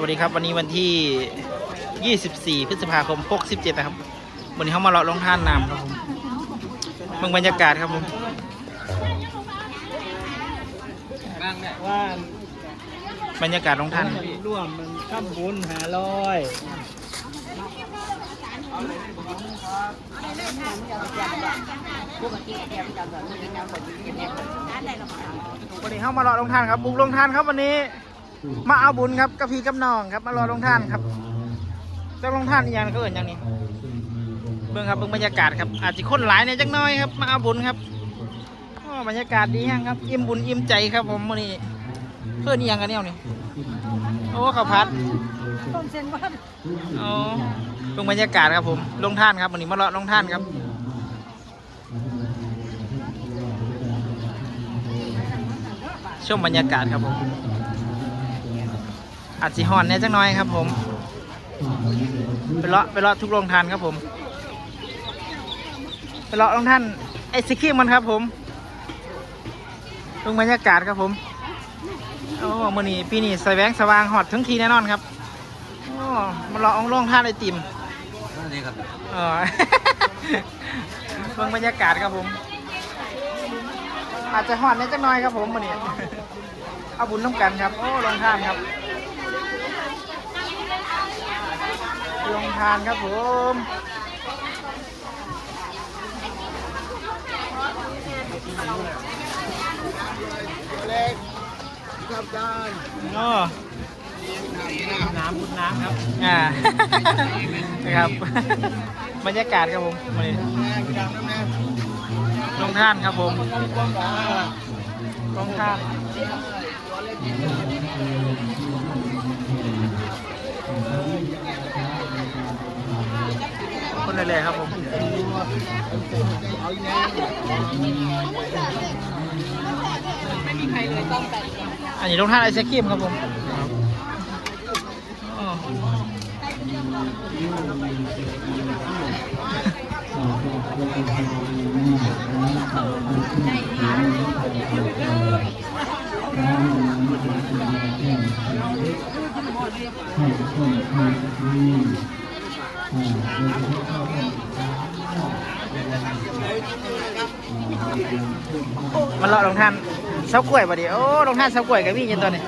วัสดีครับวันนี้วันที่ 24 พฤษภาคม 67 นะครับ วันนี้เขามาเลาะลงท่านน้ำครับผมเมืองบรรยากาศครับผมว่าบรรยากาศลงท่านร่วมมันข้ามบุญหาร้อยวันนี้เขามาเลาะลงท่านครับ บุกลงท่านครับวันนี้ มาเอาบุญครับกับพี่กับน้องครับมารอลงท่านครับต้องลงท่านอีกอย่างก็เอื่นอย่างนี้เบิ่งครับเบิ่งบรรยากาศครับอาจจะคนหลายเนี่ยจักหน้อยครับมาเอาบุญครับโอ้บรรยากาศดีแฮงครับอิ่มบุญอิ่มใจครับผมวันนี้เพื่อนอีหยังกันเนี่ยนี่โอ้ข้าวผัดต้มเส้นบ้านโอ้เบิ่งบรรยากาศครับผม ลงท่านครับวันนี้มาเลาะลงท่านครับชมบรรยากาศครับผม อาจสิฮอนแหน่จักหน้อยครับผมไปเลาะไปเลาะทุกโรงทานครับผมไปเลาะโรงท่านไอศครีมมันครับผมลงบรรยากาศครับผมโอ้มื่อนี้ปีนี้ใส่แหวงสว่างหอดทั้งทีแน่นอนครับโอ้มาเลาะองโรงท่านไอติมนี่ครับเออเบิ่งบรรยากาศครับผม อาจจะหอดนิดจักหน่อยครับผมมื่อนี้เอาบุญน้ำกันครับ โอ้ลงทานครับลง ทานครับผมเล็กครับจานโอ้น้ำบุญน้ำครับ อ่า นะครับ บรรยากาศครับผมมื่อนี้แม่พี่ดำน้ำแม่ลงทานครับผมลงทาน คนเลยๆครับผมเอาอีกแน่อันนี้ลงท่านไอศครีมครับผมอ๋อ เสากล้วยป่ะดิโอ้ลงท่านเสากล้วยกับพี่ยันตัวนี้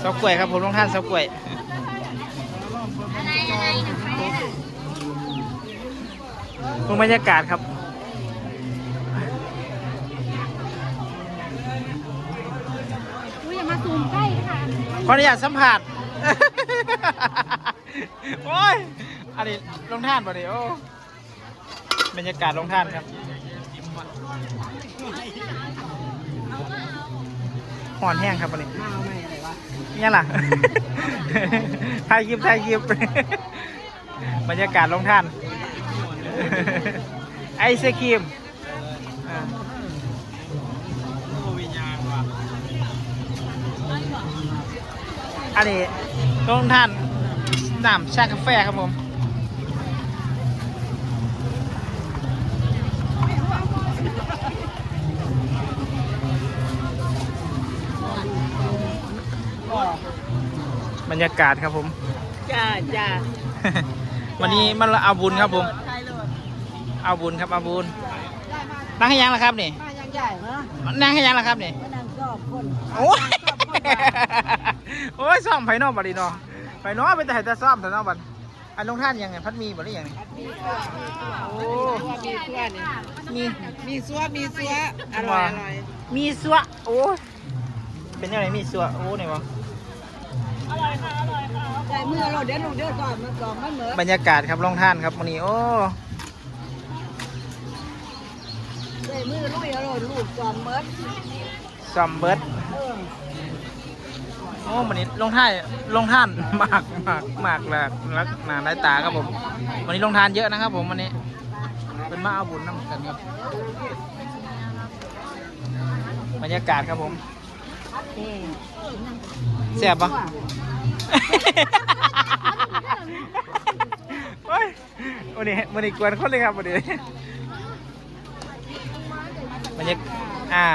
เสากล้วยครับผมลงท่านเสากล้วยดูบรรยากาศครับอุ้ยอย่ามาซูมใกล้ค่ะขออนุญาตสัมผัสโอ้ยอันนี้ลงท่านป่ะดิโอ้บรรยากาศลงท่านครับ หอนแห้งครับวันนี้ข้าวไม่อะไรวะเนี่ยล่ะถ่ายคลิปถ่ายคลิปบรรยากาศลงท่าน ไอศครีมอ่าโอ้วิญญาณว่ะอันนี้ลงท่านน้ำชากาแฟครับผม บรรยากาศครับผม จ้าจ้าวันนี้มันเอาบุญครับผมเอาบุญครับเอาบุญนั่งให้ยังล่ะครับนี่ มายังใหญ่เนาะนั่งให้ยังล่ะครับนี่ มานั่งชอบคนโอ้ย โอ้ยซ่อมไฟนอกบัดนี้เนาะไฟนอกไปแต่แต่ซ่อมแต่นอกบัดอันลงท่านยังไงพัดมีบ่หรือยังไงโอ้มีซัวเนี่ยมีมีซัวมีซัวอร่อยอร่อยมีสัวโอ้ยเป็นยังไงมีสัวโอ้ไหนวะ ใส่มือเราเดี๋ยวลูกเดี๋ยวก่อนมันก่อนมันเหมือนบรรยากาศครับลงท่านครับวันนี้โอ้ใส่มือลูกเดี๋ยวเราลูกก่อนเหมือนซัมเบิร์ดเออโอ้วันนี้ลงท่านลงท่านมากมากมากแล้วลักหนาหลายตาครับผม วันนี้ลงทานเยอะนะครับ ผมวันนี้ เป็นมาเอาบุญน้ำกันครับบรรยากาศครับผมอืม แซ่บปะโอ้ยวันนี้วันนี้กวนคนเลยครับวันนี้บรรยากอ่า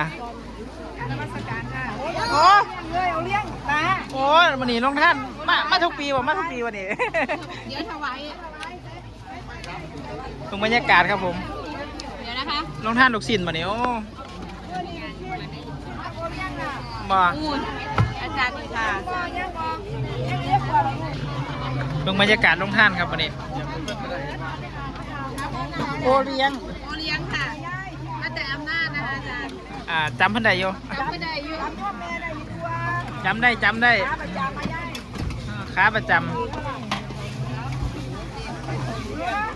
นมัสการค่ะโอ้เลยเอาเลี้ยงตาโอ้ยวันนี้ลงท่านมามาทุกปีว่ะมาทุกปีวันนี้เดี๋ยวถวายตรงบรรยากาศครับผม เดี๋ยวนะคะลงท่านลูกศิลป์วันนี้โอ้ บ่อูนอาจารย์ค่ะตรงบรรยากาศลงท่านครับวันนี้ โอเลี้ยง โอเลี้ยงค่ะมาแต่อำนาจนะคะอาจารย์อ่าจำเพันใดอยู่จำไม่ได้อยู่จำได้จำได้ค้าประจำ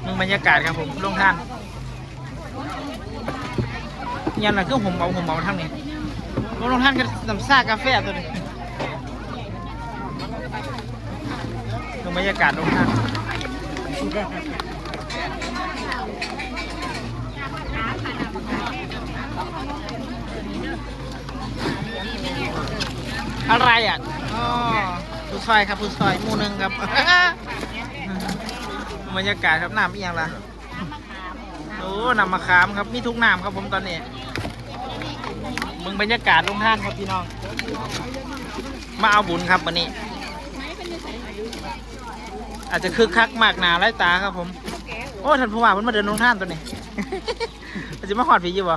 มึงบรรยากาศครับผมลงท่าน ยันอะไรคือผมเอาผมเอาทั้งนี้ ลงลงท่านกันน้ำซ่ากาแฟตัวนี้ดูบรรยากาศลงท่านอะไรอะอ๋อผู้ซอยครับผู้ซอยหมู่หนึ่งครับบรรยากาศครับน้ำอีกอย่างละโอ้น้ำมะขามครับมีทุกน้ำครับผมตอนนี้ มึงบรรยากาศลงท่านครับพี่น้อง มาเอาบุญครับวันนี้ อาจจะคึกคักมากหนาไร้ตาครับผม โอ้ท่านผู้ว่าเพิ่นมาเดินลงท่านตัวนี้ อาจจะมาหอดผีอยู่บ่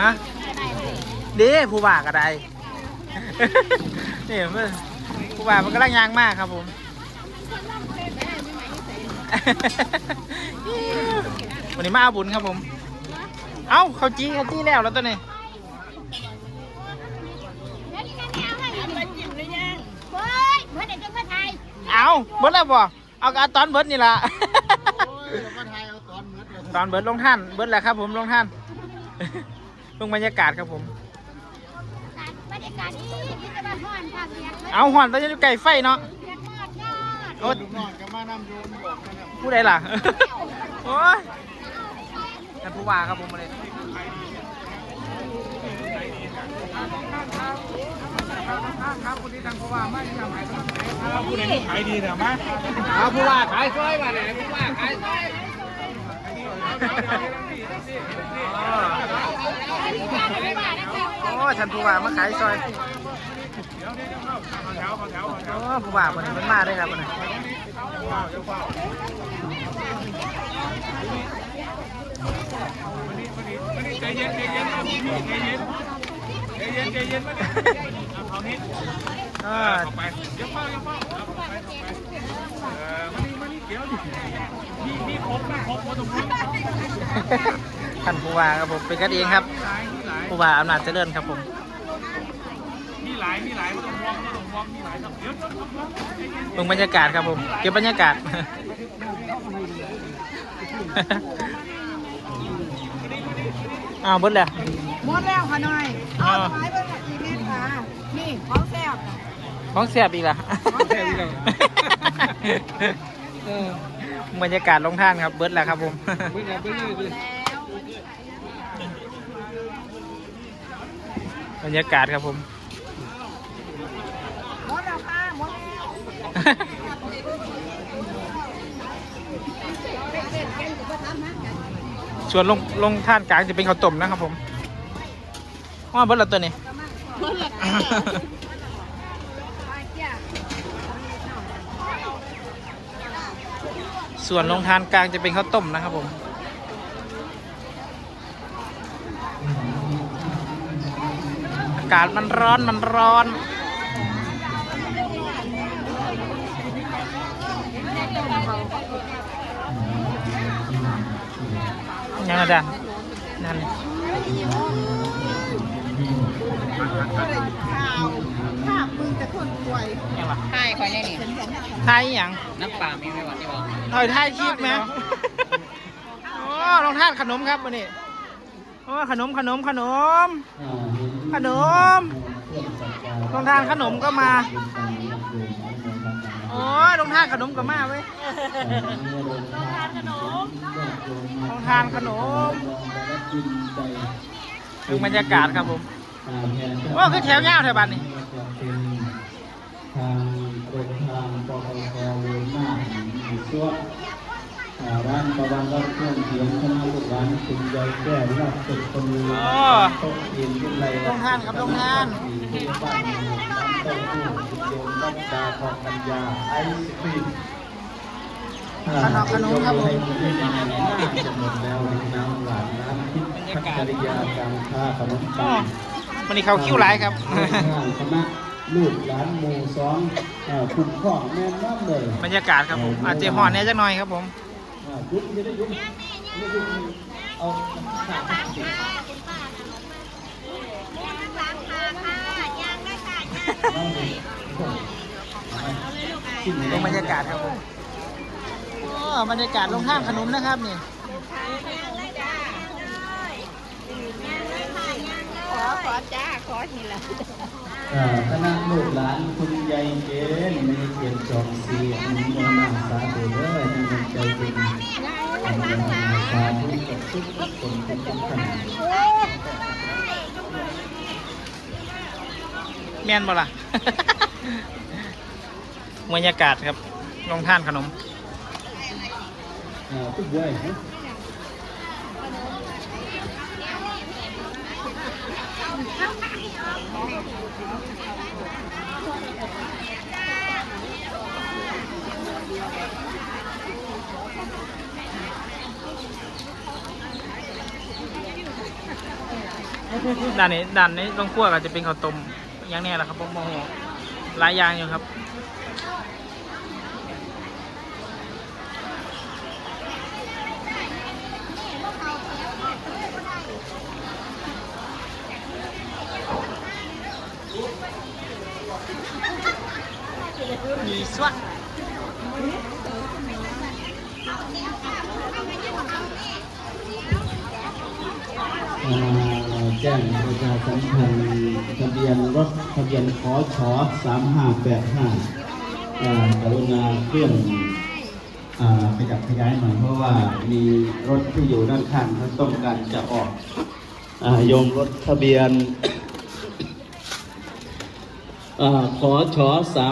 ฮะเด้ผู้ว่าก็ได้ นี่เพิ่นผู้ว่ามันกำลังยางมากครับผมวันนี้มาเอาบุญครับผม เอ้าเขาจี้เขาจี้แล้วแล้วตัวนี้เฮ้ยเพื่อนเด็กจะมาไทยเอาเบิร์ดแล้วบ่เอาเอาตอนเบิร์ดนี่ละโอ้ยเราก็ทายเอาตอนมืดเลยตอนเบิร์ดลงท่านเบิร์ดแหละครับ ผมลงท่านลงบรรยากาศครับผมบรรยากาศดีดีจะมาห่อนค่ะเสียงเอาหอนไปจะไก่ไฟเนาะเสียงมอดยอดโอ้ลูกน้องก็มานั่งโยนบอกกันนะผู้ใดล่ะโอ้ย ท่านผู้ว่าครับผมมาเลยครับคุณที่ทางผู้ว่าไม่ทำให้ครับผู้ใดขายดีเถอะมาเอาผู้ว่าขายซอยมาเลยผู้ว่าขายซอยโอ้ท่านผู้ว่ามาขายซอยโอ้ผู้ว่าคนนี้มันมาได้ครับคนนี้ ใจเย็นใจเย็นนะพี่พี่ใจเย็นใจเย็นใจเย็นมาดิเอาเอานี้เออเข้าไปเดี๋ยวเฝ้าเดี๋ยวเฝ้าเอาไปเข้ไปเออมานี่มานี่เดี๋ยวดิพี่พี่ครบนะครบหมดตรงนี้ท่านผู้ว่าครับผมเป็นกันเองครับผู้ว่าอำนาจเจริญครับผมมีหลายมีหลายม่ต้องห่วงม่ต้องห่วงมีหลายครับเดี๋ยวเดี๋ยวเดี๋ยวใจเย็นเบิ่งบรรยากาศครับผมเก็บบรรยากาศ อ้าวเบิดแล้วหมดแล้วค่ะหน่อย เอาถวายเพื่อนอีเมลค่ะนี่ของแซ่บของเสียบอีกล่ะของแซ่บอีกแล้วเออบรรยากาศลงท่านครับเบิดแล้วครับผมบรรยากาศครับผมหมดแล้วค่ะหมดแล้ว ส่วนลงลงท่านกลางจะเป็นข้าวต้มนะครับผมว่าเบิดล้วตัวนี้ส่วนลงทานกลางจะเป็นข้าวต้มนะครับผมอากาศมันร้อนมันร้อน ยังอาจารย์นั่นภาพมึงแต่คนป่วยยังวะใช่คอยแน่นี่ไทยอหย่างน้ำปลามีไหมวะที่บอกถอยไทยคลิปไหมโอ้ลองทานขนมครับวันนี้โอ้ขนมขนมขนม ขนมลองทานขนมก็มา โอ้ยลองทานขนมก็มาเว้ย ลองทานขนมดูบรรยากาศครับผมโอ้คือแถวยาวแถวบ้านนี่ทางโรงทางปปคเวรหน้าส่วนอ่าร้านประวันรับเครื่องเสียงคณะลูกหลานคุณยายแก้วรับตึกคนมีโต๊ะเย็นรุ่นไรลงทานครับลงทานมีที่บ้านมีร้านเต้าหู้คุณโยมรัตดาทองปัญญาไอศครีม ขนมขนมครับผมให้คุณได้มาหน้าจะหมดแล้วน้ำหวานน้ำพิษพัชริยาการค้าขนมปังวันนี้เขาคิ้วหลายครับคณะลูกหลานหมู่สองเอ่อคุณพ่อแม่น้ำเลยบรรยากาศครับผมอาจจะหอนแน่จักหน่อยครับผมอ่ายุบจะได้ยุบเอาขามค่าคุณป้าสามค่าค่าย่างแกงย่างแกงลองบรรยากาศครับผม บรรยากาศลงท่านขนมนะครับนี่ขอขอจ้าขอทีละอ่าคณะลูกหลานคุณยายเจนมีเกียรติจอมศรีอนุโมทนาสาธุเด้อที่มีใจบุญอนุโมทนาสาธุกับทุกคนทุกท่านแม่นบ่ล่ะบรรยากาศครับลงท่านขนม อาตุ้ยฮะด้านนี้ด้านนี้ต้องคั่วก็จะเป็นข้าวต้มอย่างแนี้แหละครับผมโมโหหลายอย่างอยู่ครับ มีสวะอ่าแจ้งประชาสัมพันธ์ทะเบียนรถทะเบียนขอชอสามห้าแปดห้าอ่ากรุณาเคลื่อนอ่าขยับขยายหน่อยเพราะว่ามีรถที่อยู่ด้านข้างเขาต้องการจะออกอาโยมรถทะเบียนอขอชอสาม